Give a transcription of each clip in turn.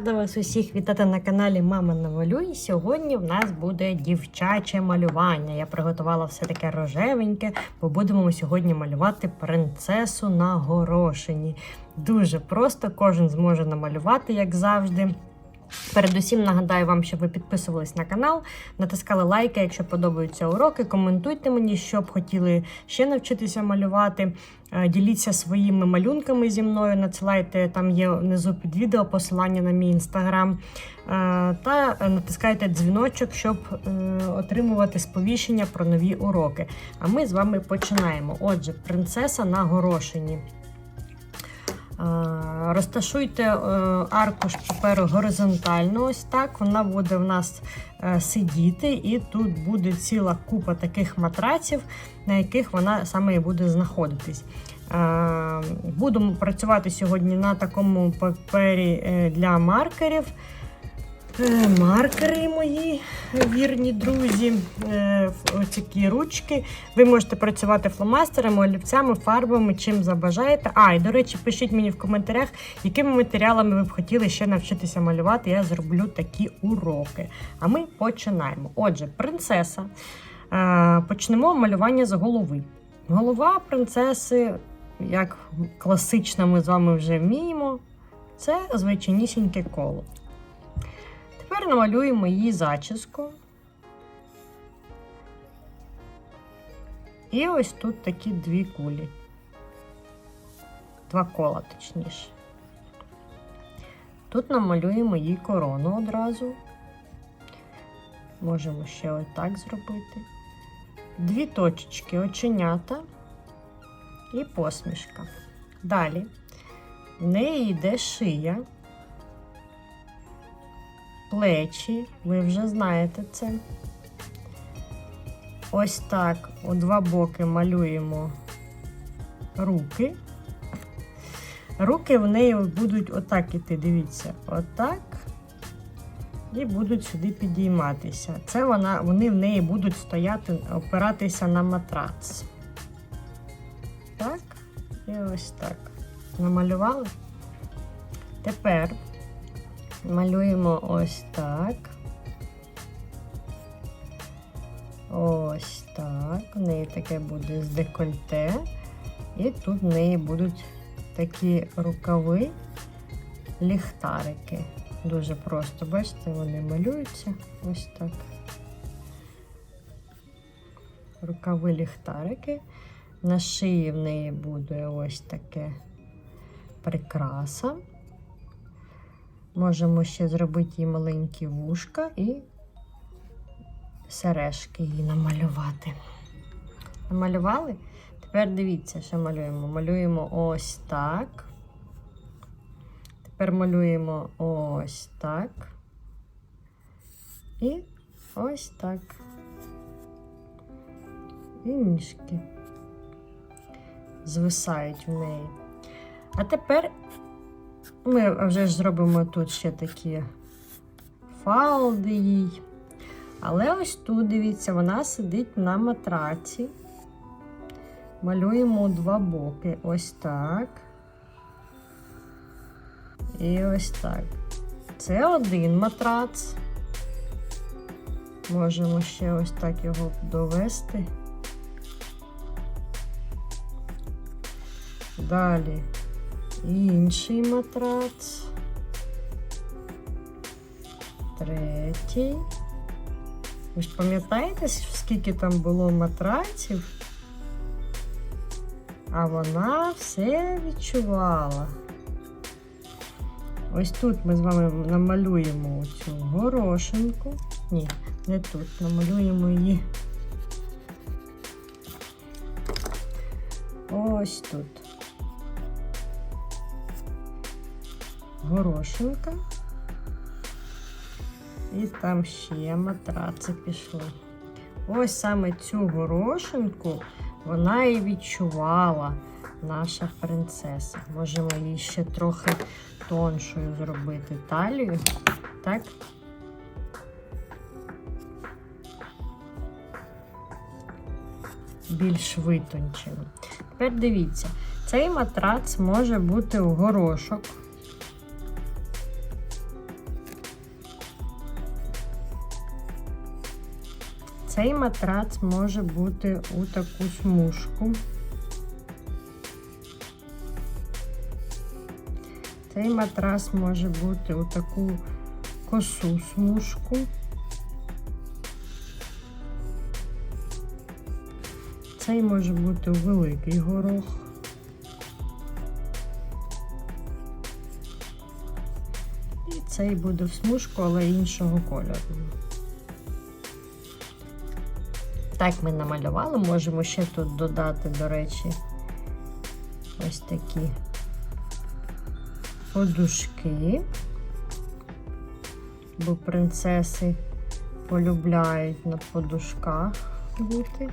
рада вас усіх вітати на каналі Мама Намалюй. Сьогодні в нас буде дівчаче малювання. Я приготувала все таке рожевеньке, бо будемо ми сьогодні малювати принцесу на горошині. Дуже просто, кожен зможе намалювати, як завжди. Передусім нагадаю вам, щоб ви підписувались на канал, натискали лайки, якщо подобаються уроки. Коментуйте мені, що б хотіли ще навчитися малювати. Е, Діліться своїми малюнками зі мною, надсилайте там є внизу під відео посилання на мій інстаграм. Е, Та натискайте дзвіночок, щоб е, отримувати сповіщення про нові уроки. А ми з вами починаємо. Отже, принцеса на горошині. Розташуйте е, аркуш паперу горизонтально, ось так. Вона буде в нас е, сидіти, і тут буде ціла купа таких матраців, на яких вона саме і буде знаходитись. Е, Будемо працювати сьогодні на такому папері для маркерів. Е, Маркери мої вірні друзі, Е, такі ручки. Ви можете працювати фломастерами, олівцями, фарбами, чим забажаєте. А, і до речі, пишіть мені в коментарях, якими матеріалами ви б хотіли ще навчитися малювати. Я зроблю такі уроки. А ми починаємо. Отже, принцеса. Е, Почнемо малювання з голови. Голова принцеси, як класично ми з вами вже вміємо, це звичайнісіньке коло. Тепер намалюємо її зачіску. І ось тут такі дві кулі. Два кола, точніше. Тут намалюємо їй корону одразу. Можемо ще отак зробити. Дві точечки, оченята і посмішка. Далі в неї йде шия плечі, ви вже знаєте це. Ось так у два боки малюємо руки. Руки в неї будуть отак іти, дивіться, отак. І будуть сюди підійматися. Це вона, вони в неї будуть стояти, опиратися на матрац. Так, і ось так. Намалювали? Тепер малюємо ось так. Ось так. У неї таке буде з декольте. І тут в неї будуть такі рукави, ліхтарики. Дуже просто, бачите, вони малюються ось так. Рукави ліхтарики. На шиї в неї буде ось таке прикраса. Можемо ще зробити їй маленькі вушка і сережки їй намалювати. Намалювали? Тепер дивіться, що малюємо. Малюємо ось так. Тепер малюємо ось так. І ось так. І ніжки звисають в неї. А тепер ми вже ж зробимо тут ще такі фалди їй. Але ось тут, дивіться, вона сидить на матраці. Малюємо два боки. Ось так. І ось так. Це один матрац. Можемо ще ось так його довести. Далі інший матрац. Третій. Ви ж пам'ятаєте, скільки там було матраців? А вона все відчувала. Ось тут ми з вами намалюємо цю горошинку. Ні, не тут. Намалюємо її. Ось тут. Горошинка. І там ще матраци пішли. Ось саме цю горошинку вона і відчувала наша принцеса. Можемо її ще трохи тоншою зробити талію. Так? Більш витончено. Тепер дивіться, цей матрац може бути в горошок. Цей матрац може бути у таку смужку. Цей матрас може бути у таку косу смужку. Цей може бути у великий горох. І цей буде в смужку, але іншого кольору. Так ми намалювали, можемо ще тут додати, до речі, ось такі подушки, бо принцеси полюбляють на подушках бути.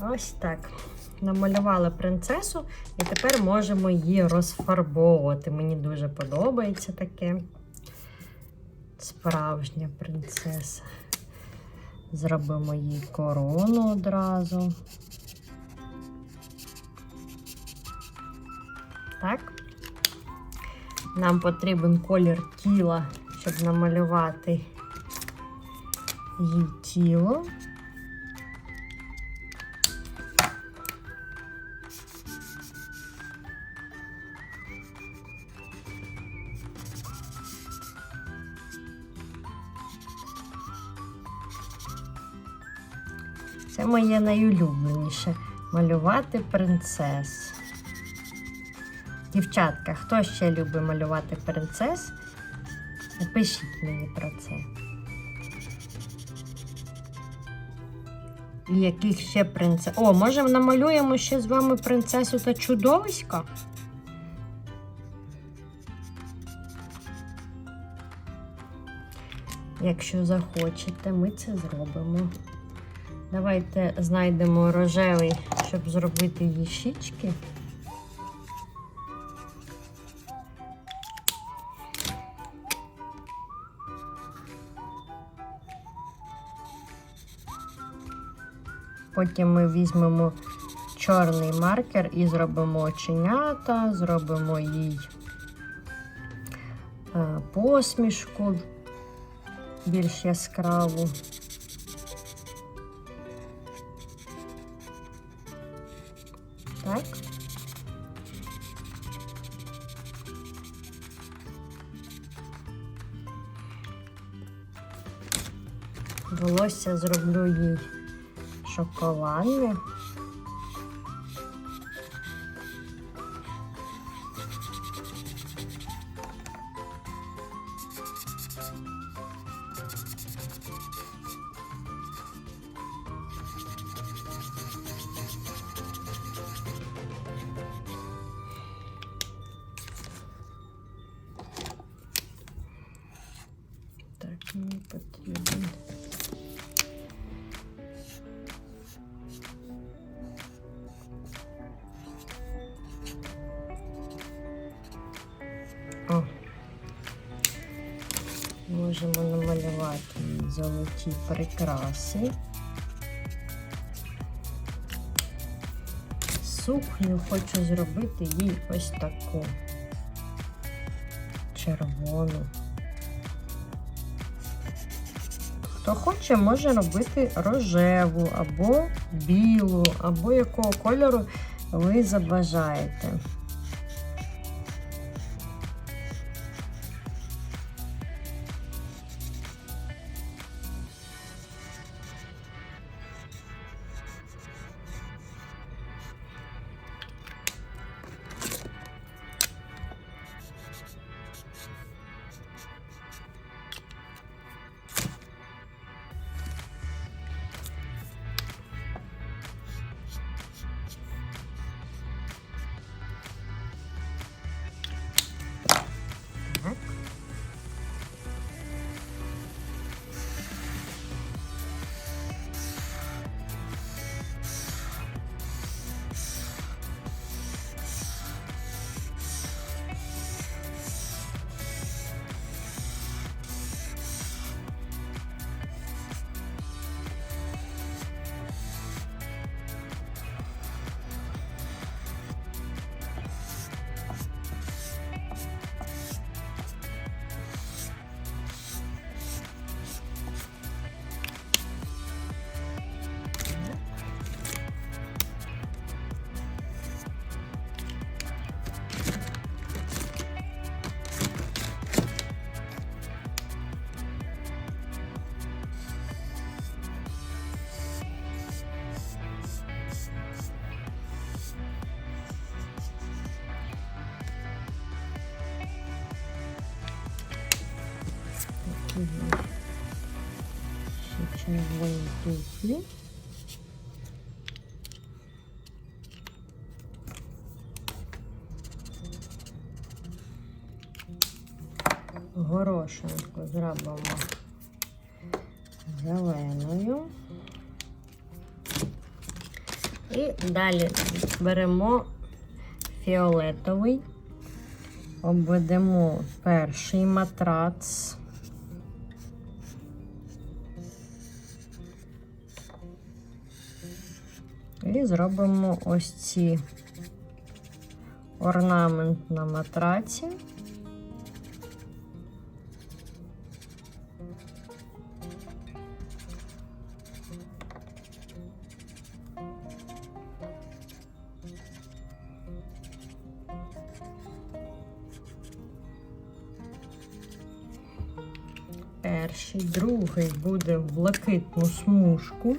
Ось так. Намалювали принцесу і тепер можемо її розфарбовувати. Мені дуже подобається таке справжня принцеса. Зробимо їй корону одразу. Так. Нам потрібен колір тіла, щоб намалювати їй тіло. Моє найулюбленіше малювати принцес. Дівчатка, хто ще любить малювати принцес? Напишіть мені про це. І яких ще принцес? О, може намалюємо ще з вами принцесу та чудовиська? Якщо захочете, ми це зробимо. Давайте знайдемо рожевий, щоб зробити її щічки. Потім ми візьмемо чорний маркер і зробимо оченята, зробимо їй е, посмішку більш яскраву. Так. Волосся зроблю їй шоколадне. Можемо намалювати золоті прикраси. Сукню хочу зробити їй ось таку червону. Хто хоче, може робити рожеву або білу, або якого кольору ви забажаєте. Мгм. Ще червоні. Горошинку зробимо зеленою. І далі беремо фіолетовий, обведемо перший матрац. І зробимо ось ці орнамент на матраці. Перший, другий буде в блакитну смужку.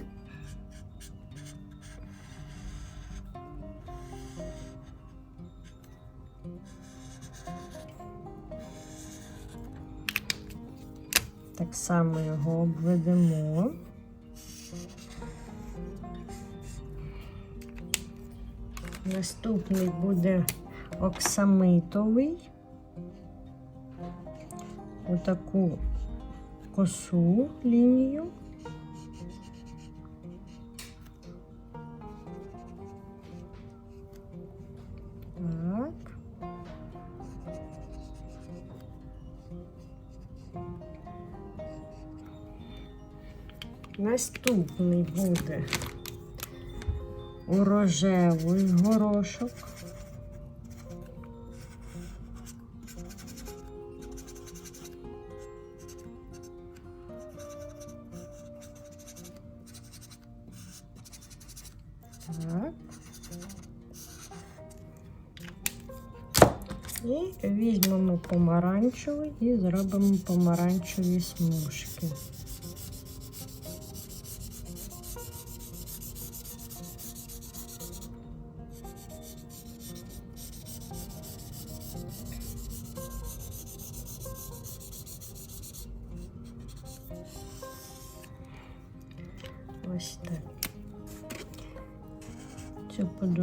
Само його обведемо. Наступний буде оксамитовий. Отаку косу лінію. Наступний буде у рожевий горошок. Так. І візьмемо помаранчевий і зробимо помаранчеві смужки.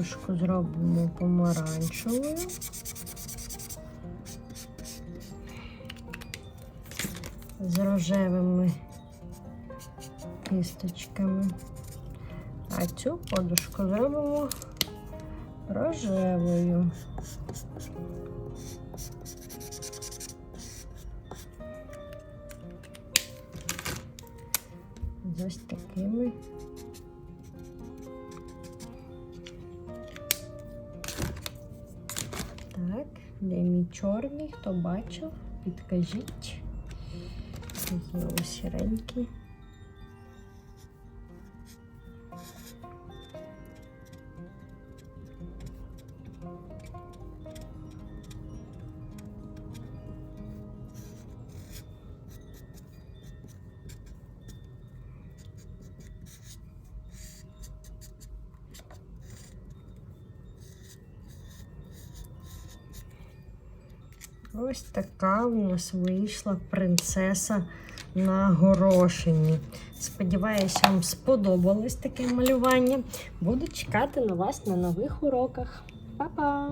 Цю зробимо помаранчевою. З рожевими кісточками. А цю подушку зробимо рожевою. Чорний, хто бачив, підкажіть. Ось сіренький. Ось така у нас вийшла принцеса на горошині. Сподіваюся, вам сподобалось таке малювання. Буду чекати на вас на нових уроках. Па-па!